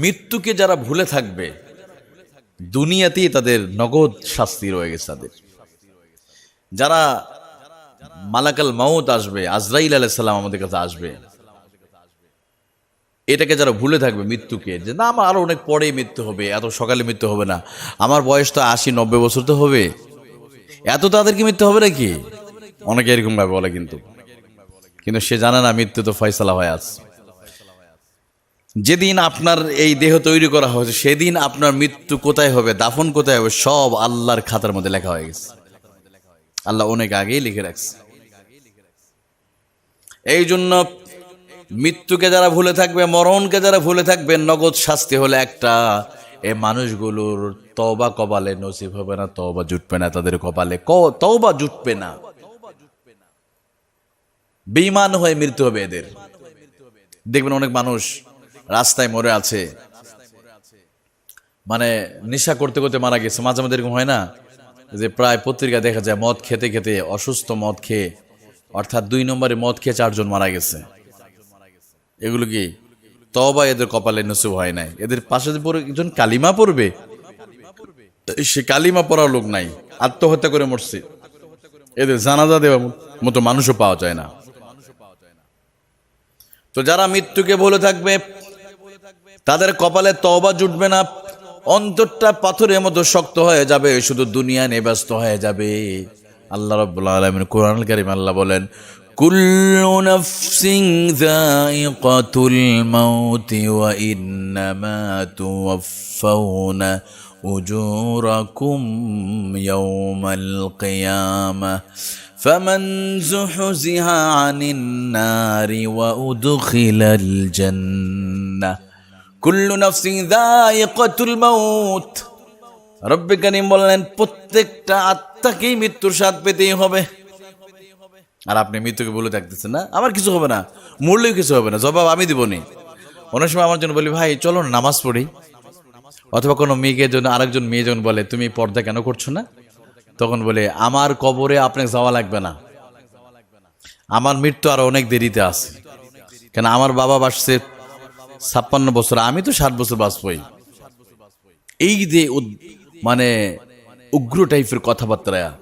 মৃত্যুকে যারা ভুলে থাকবে, দুনিয়াতেই তাদের নগদ শাস্তি রয়ে গেছে তাদের। যারা মালাকাল মাউত আসবে, আজরাইল আলাইসাল্লাম আমাদের কাছে আসবে, এটাকে যারা ভুলে থাকবে মৃত্যুকে, যে না, আমার আরও অনেক পরে মৃত্যু হবে, এত সকালে মৃত্যু হবে না, আমার বয়স তো আশি নব্বই বছর তো হবে, এত তাদেরকে মৃত্যু হবে নাকি? অনেকে এরকমভাবে বলে কিন্তু। কিন্তু সে জানে না মৃত্যু তো ফয়সালা হয়ে আছে যেদিন আপনার এই দেহ তৈরি করা হয়েছে, সেদিন আপনার মৃত্যু কোথায় হবে, দাফন কোথায় হবে, সব আল্লাহর খাতার মধ্যে লেখা হয়ে গেছে। আল্লাহ অনেক আগেই লিখে রাখছে। এই জন্য মৃত্যুকে যারা ভুলে থাকবে, মরণকে যারা ভুলে থাকবে, নগদ শাস্তি হলে একটা, এ মানুষগুলোর তবা কপালে নসিব হবে না তবা জুটবে না, তাদের কপালে তওবা জুটবে না। বেইমান হয়ে মৃত্যু হবে এদের। দেখবেন অনেক মানুষ রাস্তায় মরে আছে। মানে নেশা করতে করতে মারা গেছে। মাঝে মাঝে এরকম হয় না? যে প্রায় পত্রিকা দেখা যায় মদ খেতে খেতে অসুস্থ মদ খেয়ে, অর্থাৎ দুই নম্বরে মদ খেয়ে চারজন মারা গেছে। এগুলো কি? তবা এদের কপালে নসিব হয় নাই। এদের পাশে একজন কালিমা পড়বে? সে কালিমা পড়ার লোক নাই। আত্মহত্যা করে মরছে। এদের জানাজা দেওয়ার মতো মানুষও পাওয়া যায় না। তো যারা মৃত্যুকে বলে থাকবে তাদের কপালে তওবা জুটবে না অন্তরটা পাথরের মতো শক্ত হয়ে যাবে শুধু দুনিয়া নিয়ে ব্যস্ত হয়ে যাবে আল্লাহ রাব্বুল আলামিন কোরআনুল কারীম আল্লাহ বলেন কুল্লু নাফসিন যায়িকাতুল মাউতি ওয়া ইন্নামা তুওয়াফাউনা উজুরাকুম ইয়াওমাল কিয়ামাহ فمن زحزح عن النار وأدخل الجنة কুল্লু নাফসিং দায়িকাতুল মাউত। রব্বে কারীম বললেন, প্রত্যেকটা আত্মাকেই মৃত্যুর স্বাদ পেতেই হবে। আর আপনি মৃত্যুকে বলে থাকতেছেন না? আমার কিছু হবে না। মরলেও কিছু হবে না। জবাব আমি দিবনি অনেক সময় আমার জন্য বলি, ভাই, চলো না, নামাজ পড়ি। অথবা কোনো মেয়েকে জন্য আরেকজন মেয়ে যখন বলে, তুমি পর্দা কেন করছ না? তখন বলে, আমার কবরে আপনাকে যাওয়া লাগবে না। আমার মৃত্যু আরও অনেক দেরিতে আছে। কেন, আমার বাবা বাসছে ছাপ্পান্ন বছর, আমি তো ষাট বছর বাঁচবই। এই যে মানে উগ্র টাইপের কথাবার্তা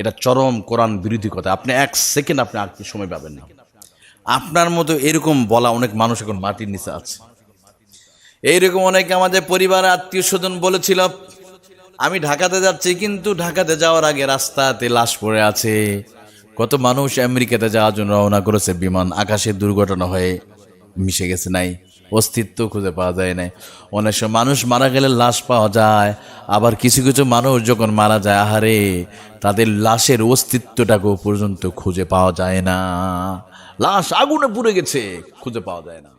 এটা চরম কোরআন বিরোধী কথা। আপনি এক সেকেন্ড আপনি আর সময় পাবেন না। আপনার মতো এরকম বলা অনেক মানুষ এখন মাটির নিচে আছে। এইরকম অনেকে আমাদের পরিবার আত্মীয় স্বজন বলেছিল, আমি ঢাকাতে যাচ্ছি, কিন্তু ঢাকাতে যাওয়ার আগে রাস্তাতে লাশ পড়ে আছে। কত মানুষ আমেরিকাতে যাওয়ার জন্য রওনা করেছে বিমান, আকাশের দুর্ঘটনা হয়ে মিশে গেছে নাই। অস্তিত্ব খুঁজে পাওয়া যায় না অনেক সময় মানুষ মারা গেলে লাশ পাওয়া যায়, আবার কিছু কিছু মানুষ যখন মারা যায়, আহারে, তাদের লাশের অস্তিত্বটাকেও পর্যন্ত খুঁজে পাওয়া যায় না। লাশ আগুনে পুড়ে গেছে, খুঁজে পাওয়া যায় না।